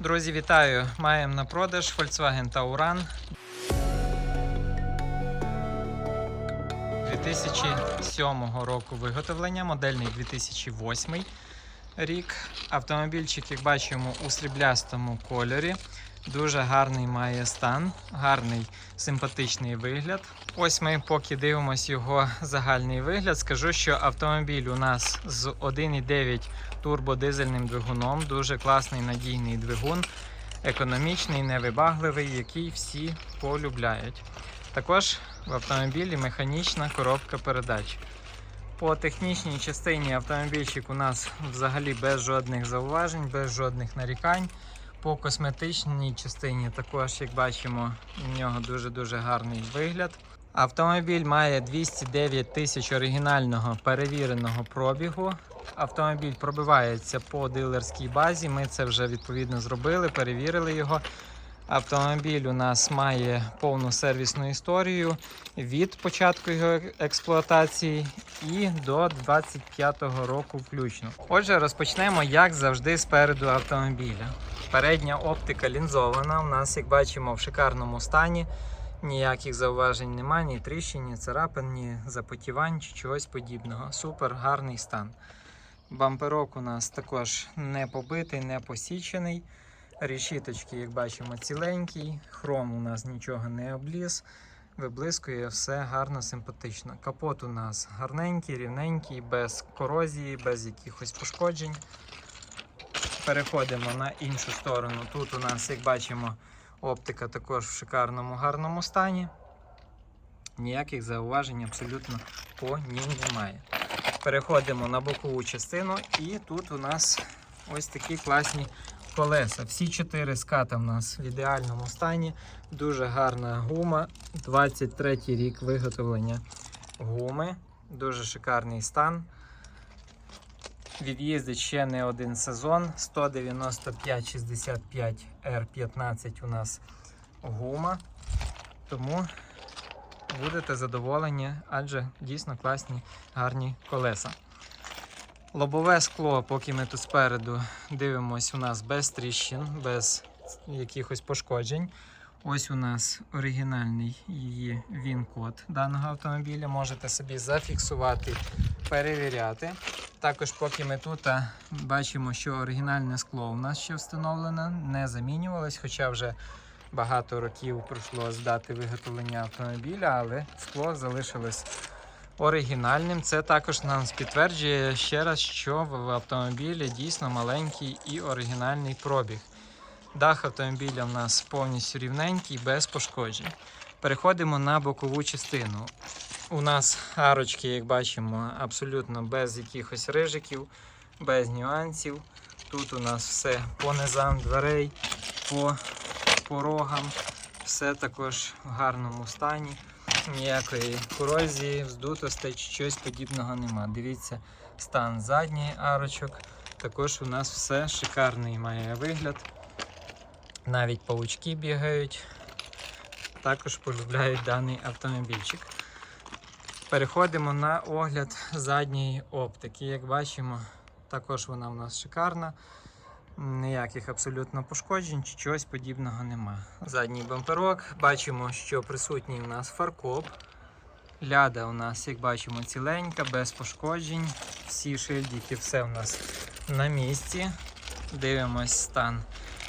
Друзі, вітаю! Маємо на продаж Volkswagen Tauran 2007 року виготовлення, модельний 2008 рік. Автомобільчик, як бачимо, у сріблястому кольорі. Дуже гарний має стан, гарний симпатичний вигляд. Ось ми поки дивимося його загальний вигляд. Скажу, що автомобіль у нас з 1,9 турбодизельним двигуном, дуже класний надійний двигун, економічний, невибагливий, який всі полюбляють. Також в автомобілі механічна коробка передач. По технічній частині автомобільчик у нас взагалі без жодних зауважень, без жодних нарікань. По косметичній частині також, як бачимо, у нього дуже-дуже гарний вигляд. Автомобіль має 209 тисяч оригінального перевіреного пробігу. Автомобіль пробивається по дилерській базі. Ми це вже відповідно зробили, перевірили його. Автомобіль у нас має повну сервісну історію від початку його експлуатації і до 25-го року включно. Отже, розпочнемо, як завжди, спереду автомобіля. Передня оптика лінзована. У нас, як бачимо, в шикарному стані. Ніяких зауважень немає, ні тріщин, ні царапин, ні запотівань чи чогось подібного. Супер гарний стан. Бамперок у нас також не побитий, не посічений. Решіточки, як бачимо, ціленький. Хром у нас нічого не обліз. Виблискує все гарно, симпатично. Капот у нас гарненький, рівненький, без корозії, без якихось пошкоджень. Переходимо на іншу сторону. Тут у нас, як бачимо, оптика також в шикарному гарному стані. Ніяких зауважень абсолютно по ній немає. Переходимо на бокову частину, і тут у нас ось такі класні колеса. Всі чотири ската в нас в ідеальному стані. Дуже гарна гума. 23 рік виготовлення гуми. Дуже шикарний стан. Від'їздить ще не один сезон. 195-65 R15 у нас гума. Тому будете задоволені, адже дійсно класні гарні колеса. Лобове скло, поки ми тут спереду дивимось, у нас без тріщин, без якихось пошкоджень. Ось у нас оригінальний її він-код даного автомобіля. Можете собі зафіксувати, перевіряти. Також, поки ми тут бачимо, що оригінальне скло у нас ще встановлено, не замінювалось, хоча вже багато років пройшло з дати виготовлення автомобіля, але скло залишилось оригінальним. Це також нам підтверджує ще раз, що в автомобілі дійсно маленький і оригінальний пробіг. Дах автомобіля в нас повністю рівненький, без пошкоджень. Переходимо на бокову частину. У нас арочки, як бачимо, абсолютно без якихось рижиків, без нюансів. Тут у нас все по низам дверей, по порогам, все також в гарному стані. Ніякої корозії, вздутостей чи щось подібного нема. Дивіться, стан задніх арочок. Також у нас все шикарний має вигляд. Навіть павучки бігають. Також полюбляють даний автомобільчик. Переходимо на огляд задньої оптики. Як бачимо, також вона у нас шикарна. Ніяких абсолютно пошкоджень чи чогось подібного нема. Задній бамперок. Бачимо, що присутній у нас фаркоп. Ляда у нас, як бачимо, ціленька, без пошкоджень. Всі шильдики, все у нас на місці. Дивимось стан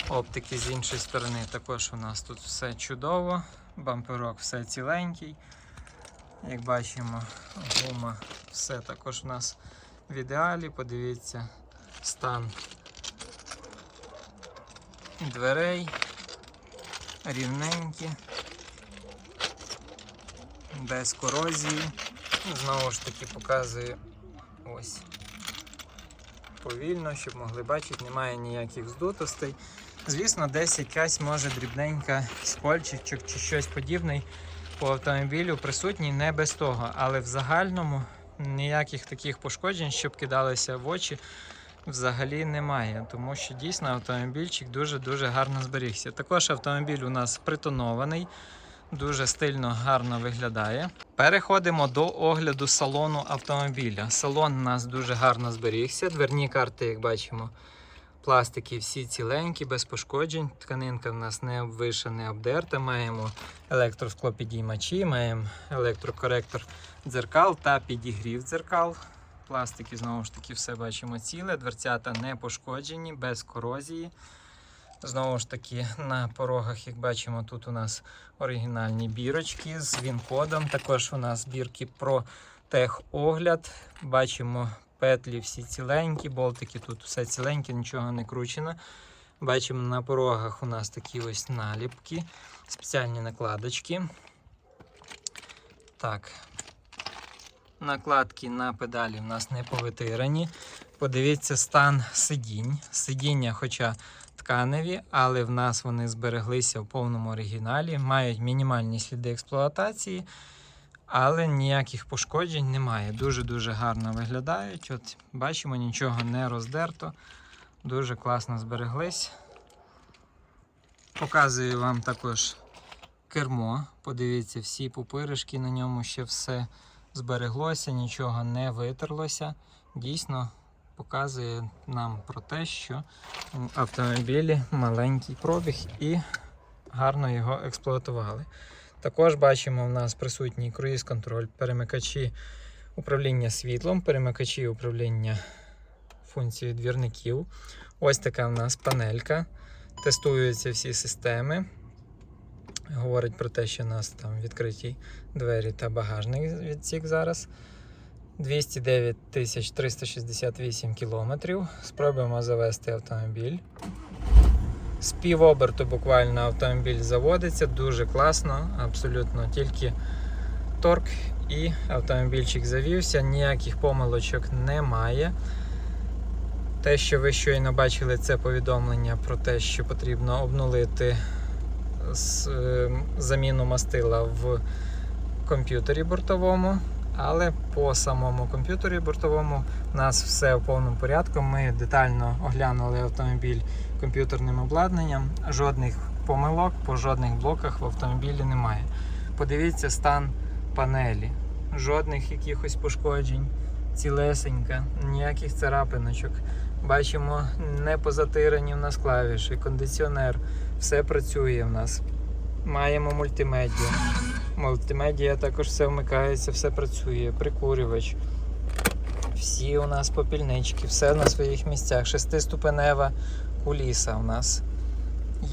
оптики з іншої сторони. Також у нас тут все чудово. Бамперок все ціленький. Як бачимо, гума все також у нас в ідеалі. Подивіться стан дверей рівненькі, без корозії. Знову ж таки показую ось повільно, щоб могли бачити, немає ніяких здутостей. Звісно, десь якась може дрібненька скольчичок чи щось подібне по автомобілю присутній не без того, але в загальному ніяких таких пошкоджень, щоб кидалися в очі, взагалі немає, тому що дійсно автомобільчик дуже-дуже гарно зберігся. Також автомобіль у нас притонований, дуже стильно гарно виглядає. Переходимо до огляду салону автомобіля. Салон у нас дуже гарно зберігся. Дверні карти, як бачимо, Пластики всі ціленькі, без пошкоджень. Тканинка в нас не обвиша, не обдерта. Маємо електросклопідіймачі, маємо електрокоректор дзеркал та підігрів дзеркал. Пластики знову ж таки все бачимо ціле. Дверцята не пошкоджені, без корозії. Знову ж таки, на порогах, як бачимо, тут у нас оригінальні бірочки з він-кодом. Також у нас бірки про техогляд. Бачимо петлі всі ціленькі, болтики тут все ціленьке, нічого не кручено. Бачимо на порогах у нас такі ось наліпки, спеціальні накладочки. Так. Накладки на педалі в нас не повитирані. Подивіться стан сидінь. Сидіння, хоча тканеві, але в нас вони збереглися в повному оригіналі, мають мінімальні сліди експлуатації, але ніяких пошкоджень немає. Дуже-дуже гарно виглядають. От бачимо, нічого не роздерто. Дуже класно збереглись. Показую вам також кермо. Подивіться, всі пупиришки на ньому ще все збереглося, нічого не витерлося. Дійсно показує нам про те, що в автомобілі маленький пробіг і гарно його експлуатували. Також бачимо, в нас присутній круїз-контроль, перемикачі управління світлом, перемикачі управління функцією двірників. Ось така в нас панелька. Тестуються всі системи. Говорить про те, що у нас там відкриті двері та багажник відсік зараз. 209 368 кілометрів. Спробуємо завести автомобіль. З півоберту буквально автомобіль заводиться, дуже класно, абсолютно тільки торк і автомобільчик завівся, ніяких помилочок немає. Те, що ви щойно бачили, це повідомлення про те, що потрібно обнулити з- е, заміну мастила в комп'ютері бортовому. Але по самому комп'ютері бортовому у нас все в повному порядку. Ми детально оглянули автомобіль комп'ютерним обладнанням. Жодних помилок по жодних блоках в автомобілі немає. Подивіться стан панелі, жодних якихось пошкоджень, цілесенька, ніяких царапиночок. Бачимо, не позатирані в нас клавіші, кондиціонер, все працює в нас. Маємо мультимедіа. Мультимедіа також все вмикається, все працює, прикурювач. Всі у нас попільнички, все на своїх місцях. Шестиступенева куліса у нас.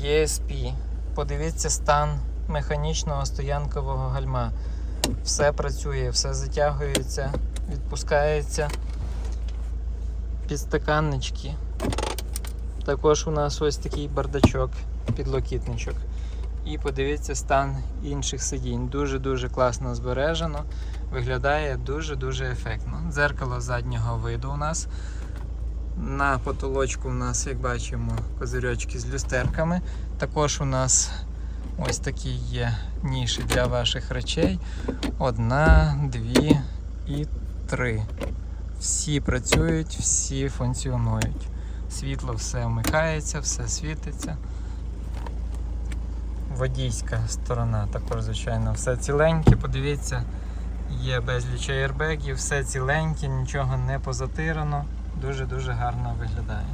ESP. Подивіться стан механічного стоянкового гальма. Все працює, все затягується, відпускається. Підстаканнички. Також у нас ось такий бардачок, підлокітничок. І подивіться стан інших сидінь. Дуже-дуже класно збережено. Виглядає дуже-дуже ефектно. Дзеркало заднього виду у нас. На потолочку у нас, як бачимо, козирьочки з люстерками. Також у нас ось такі є ніші для ваших речей. Одна, дві і три. Всі працюють, всі функціонують. Світло все вмикається, все світиться. Водійська сторона також, звичайно, все ціленьке. Подивіться, є безліч аєрбегів, все ціленьке, нічого не позатирано. Дуже-дуже гарно виглядає.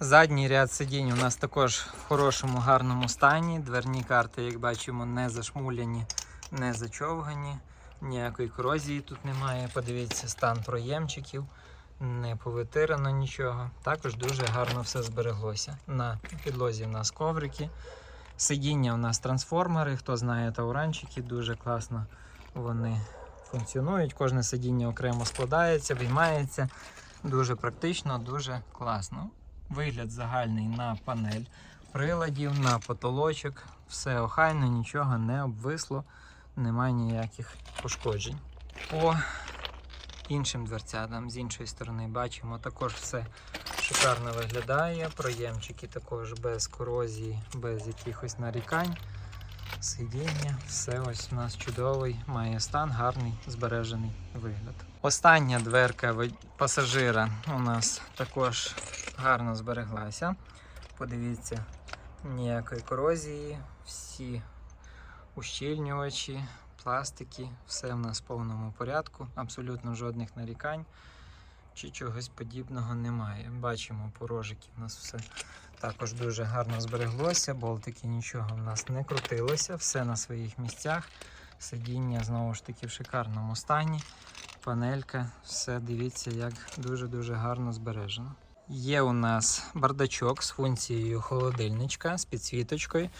Задній ряд сидінь у нас також в хорошому, гарному стані. Дверні карти, як бачимо, не зашмуляні, не зачовгані. Ніякої корозії тут немає. Подивіться, стан проємчиків, не повитирано нічого. Також дуже гарно все збереглося. На підлозі в нас коврики. Сидіння у нас трансформери, хто знає тауранчики, дуже класно вони функціонують. Кожне сидіння окремо складається, виймається. Дуже практично, дуже класно. Вигляд загальний на панель приладів, на потолочок. Все охайно, нічого не обвисло, немає ніяких пошкоджень. По іншим дверцятам з іншої сторони бачимо, також все шикарно виглядає. Проємчики також без корозії, без якихось нарікань. Сидіння, все ось у нас чудовий, має стан, гарний збережений вигляд. Остання дверка пасажира у нас також гарно збереглася. Подивіться, ніякої корозії, всі ущільнювачі, пластики, все в нас в повному порядку, абсолютно жодних нарікань. чи чогось подібного немає. Бачимо, порожики у нас все також дуже гарно збереглося, болтики нічого в нас не крутилося, все на своїх місцях. Сидіння знову ж таки в шикарному стані. Панелька, все дивіться, як дуже-дуже гарно збережено. Є у нас бардачок з функцією холодильничка з підсвіточкою.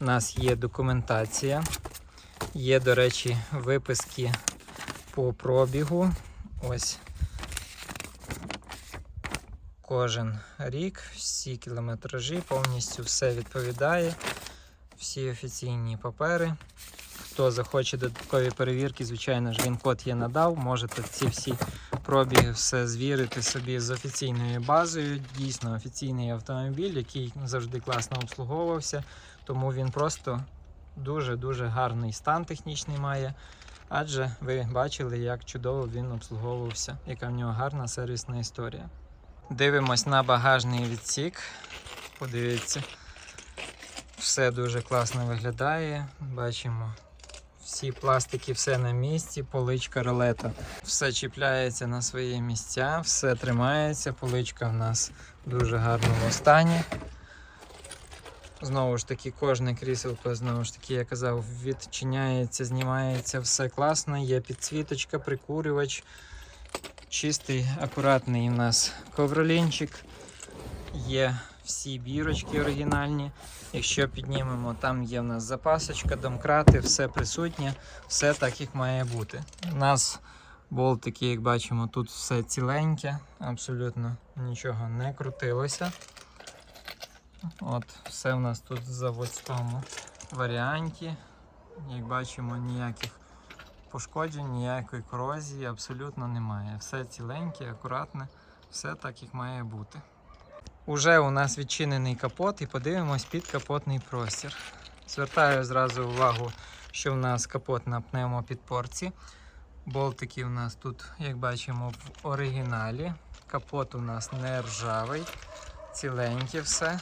У нас є документація. Є, до речі, виписки по пробігу. Ось кожен рік, всі кілометражі, повністю все відповідає. Всі офіційні папери. Хто захоче додаткові перевірки, звичайно ж, він код є надав. Можете ці всі пробіги все звірити собі з офіційною базою. Дійсно офіційний автомобіль, який завжди класно обслуговувався, тому він просто дуже-дуже гарний стан технічний має. Адже ви бачили, як чудово він обслуговувався, яка в нього гарна сервісна історія. Дивимось на багажний відсік. Подивіться, все дуже класно виглядає. Бачимо всі пластики, все на місці, поличка ролета. Все чіпляється на свої місця, все тримається. Поличка в нас дуже гарному стані. Знову ж таки, кожне кріселко, знову ж таки, я казав, відчиняється, знімається, все класно. Є підсвіточка, прикурювач. Чистий, акуратний у нас ковролінчик. Є всі бірочки оригінальні. Якщо піднімемо, там є в нас запасочка, домкрати, все присутнє, все так, як має бути. У нас болтики, як бачимо, тут все ціленьке, абсолютно нічого не крутилося. От, все в нас тут в заводському варіанті. Як бачимо, ніяких пошкоджень, ніякої корозії абсолютно немає. Все ціленьке, акуратне, все так, як має бути. Уже у нас відчинений капот і подивимось під капотний простір. Звертаю зразу увагу, що в нас капот на пневмопідпорці. Болтики у нас тут, як бачимо, в оригіналі. Капот у нас не ржавий, ціленьке все.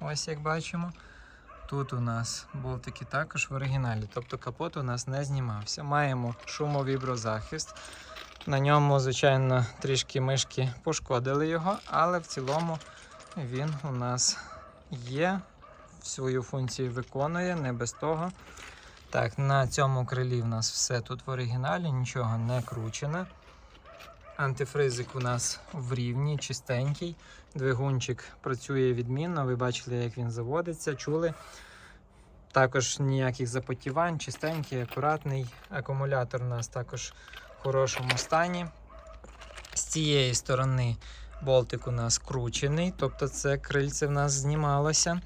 Ось як бачимо. Тут у нас болтики також в оригіналі, тобто капот у нас не знімався. Маємо шумовіброзахист. На ньому, звичайно, трішки мишки пошкодили його, але в цілому він у нас є, свою функцію виконує, не без того. Так, на цьому крилі в нас все тут в оригіналі, нічого не кручене. Антифризик у нас в рівні, чистенький. Двигунчик працює відмінно. Ви бачили, як він заводиться, чули. Також ніяких запотівань, чистенький, акуратний. Акумулятор у нас також в хорошому стані. З цієї сторони болтик у нас кручений, тобто це крильце в нас знімалося.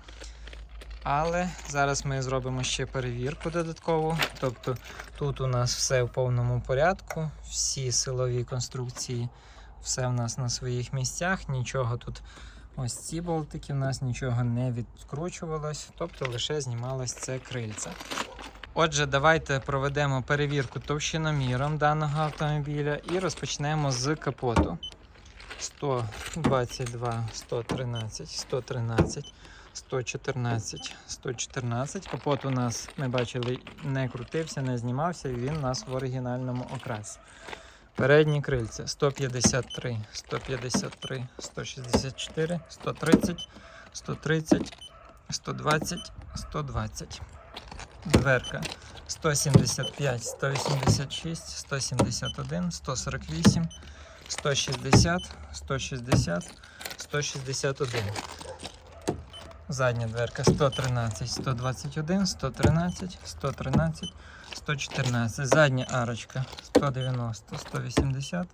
Але зараз ми зробимо ще перевірку додаткову. Тобто тут у нас все в повному порядку, всі силові конструкції, все в нас на своїх місцях, нічого тут, ось ці болтики, в нас нічого не відкручувалось, тобто лише знімалось це крильце. Отже, давайте проведемо перевірку товщиноміром даного автомобіля і розпочнемо з капоту. 122, 113, 113, 114, 114. Капот у нас, ми бачили, не крутився, не знімався, і він у нас в оригінальному окрасі. Передні крильця 153, 153, 164, 130, 130, 120, 120. Дверка 175, 186, 171, 148, 160, 160, 161. Задня дверка 113, 121, 113, 113, 114. Задня арочка 190, 180,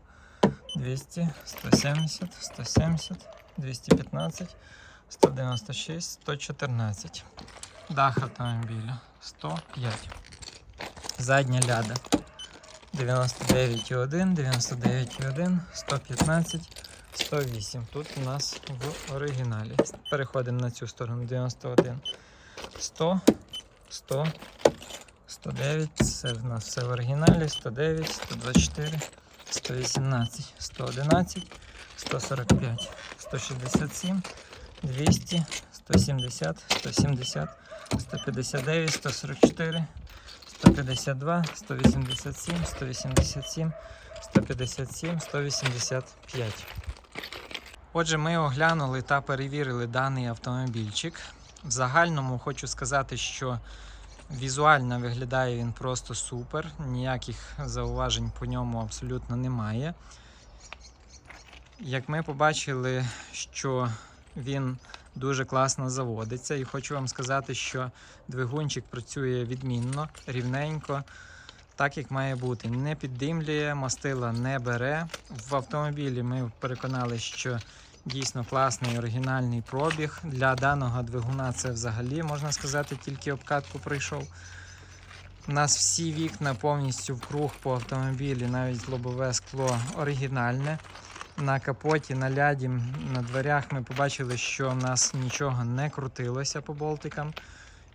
200, 170, 170, 215, 196, 114. Дах автомобіля 105. Задня ляда 99,1, 99,1, 115, 108. Тут у нас в оригіналі. Переходимо на цю сторону 91. 100, 100, 109. Це в нас все в оригіналі. 109, 124, 118, 111, 145, 167, 200, 170, 170, 159, 144, 152, 187, 187, 157, 185. Отже, ми оглянули та перевірили даний автомобільчик. В загальному хочу сказати, що візуально виглядає він просто супер. Ніяких зауважень по ньому абсолютно немає. Як ми побачили, що він дуже класно заводиться, і хочу вам сказати, що двигунчик працює відмінно, рівненько, так як має бути. Не піддимлює, мастила не бере. В автомобілі ми переконали, що дійсно класний оригінальний пробіг. Для даного двигуна це взагалі, можна сказати, тільки обкатку пройшов. У нас всі вікна повністю в круг по автомобілі, навіть лобове скло оригінальне. На капоті, на ляді, на дверях ми побачили, що в нас нічого не крутилося по болтикам.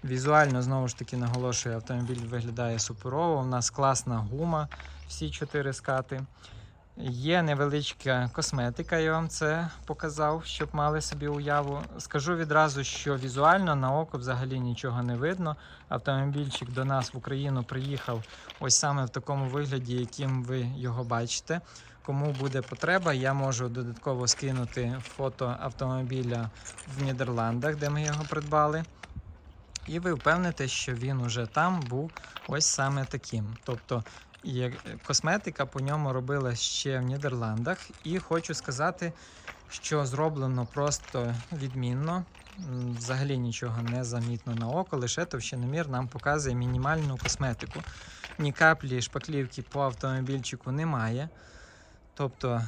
Візуально, знову ж таки, наголошую, автомобіль виглядає суперово. У нас класна гума, всі чотири скати. Є невеличка косметика, я вам це показав, щоб мали собі уяву. Скажу відразу, що візуально на око взагалі нічого не видно. Автомобільчик до нас в Україну приїхав ось саме в такому вигляді, яким ви його бачите. Кому буде потреба, я можу додатково скинути фото автомобіля в Нідерландах, де ми його придбали. І ви впевните, що він уже там був ось саме таким. Тобто косметика по ньому робила ще в Нідерландах. І хочу сказати, що зроблено просто відмінно. Взагалі нічого не замітно на око, лише товщиномір нам показує мінімальну косметику. Ні каплі шпаклівки по автомобільчику немає. Тобто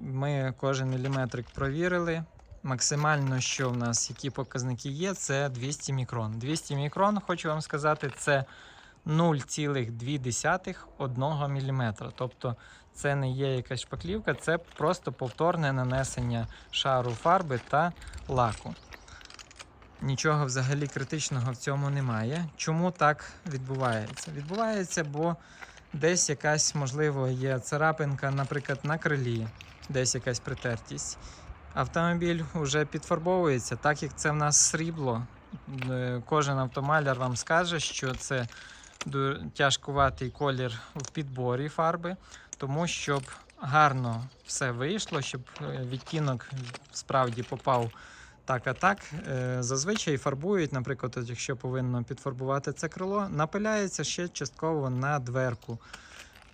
ми кожен міліметрик провірили. Максимально, що в нас, які показники є, це 200 мікрон. 200 мікрон, хочу вам сказати, це 0,2 мм. Тобто це не є якась шпаклівка, це просто повторне нанесення шару фарби та лаку. Нічого взагалі критичного в цьому немає. Чому так відбувається? Відбувається, бо десь якась, можливо, є царапинка, наприклад, на крилі, десь якась притертість. Автомобіль вже підфарбовується, так як це в нас срібло. е, Кожен автомаляр вам скаже, що це тяжкуватий колір в підборі фарби, тому щоб гарно все вийшло, щоб е, відтінок справді попав так, а так. е, Зазвичай фарбують, наприклад, якщо повинно підфарбувати це крило, напиляється ще частково на дверку.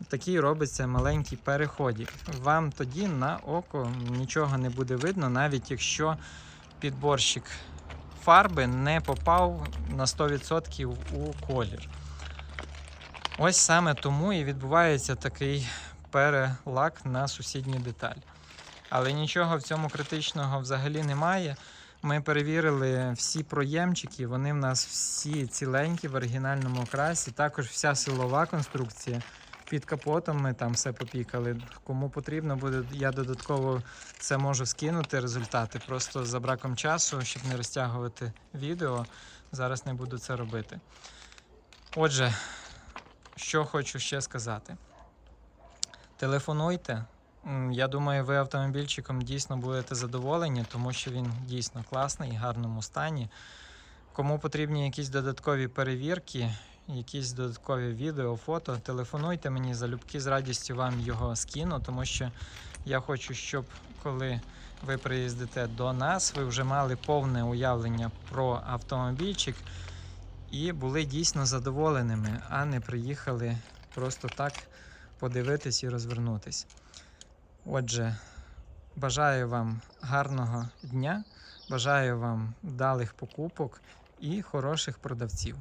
Такий робиться маленький переходик. Вам тоді на око нічого не буде видно, навіть якщо підборщик фарби не попав на 100% у колір. Ось саме тому і відбувається такий перелак на сусідній деталі. Але нічого в цьому критичного взагалі немає. Ми перевірили всі проємчики, вони в нас всі ціленькі в оригінальному окрасі. Також вся силова конструкція. Під капотом ми там все попікали. Кому потрібно буде, я додатково це можу скинути результати. Просто за браком часу, щоб не розтягувати відео. Зараз не буду це робити. Отже, що хочу ще сказати. Телефонуйте. Я думаю, ви автомобільчиком дійсно будете задоволені, тому що він дійсно класний, в гарному стані. Кому потрібні якісь додаткові перевірки, якісь додаткові відео, фото, телефонуйте мені залюбки з радістю вам його скину, тому що я хочу, щоб коли ви приїздите до нас, ви вже мали повне уявлення про автомобільчик і були дійсно задоволеними, а не приїхали просто так подивитись і розвернутись. Отже, бажаю вам гарного дня, бажаю вам вдалих покупок і хороших продавців.